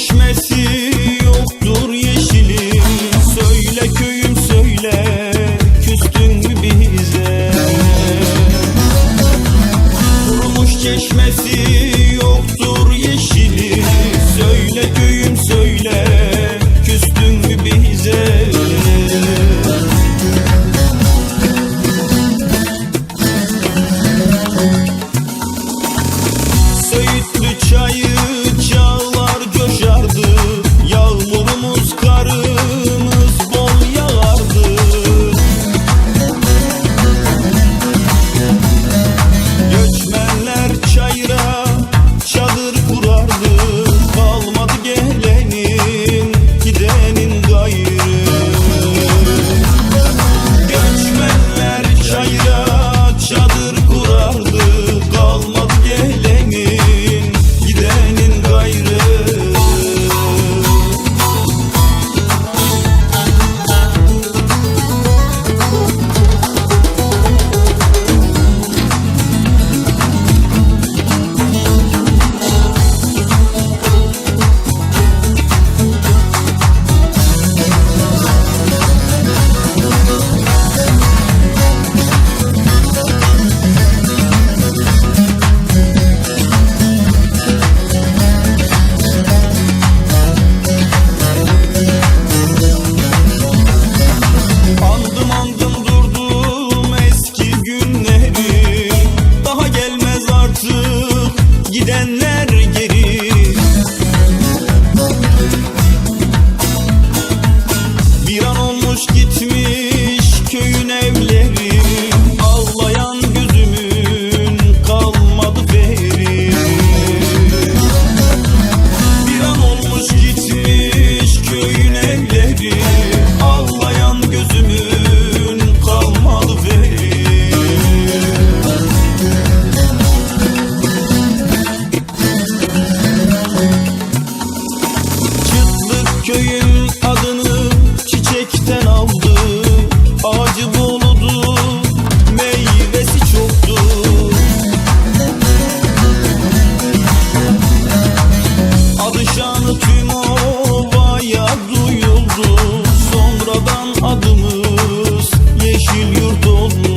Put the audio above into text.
çeşmesi yoktur yeşilim Söyle köyüm söyle küstün mü bize? Kurumuş çeşmesi aldı Ağacı Meyvesi çoktu. Adı şanı tüm ovaya duyuldu Sonradan adımız Yeşil yurt oldu.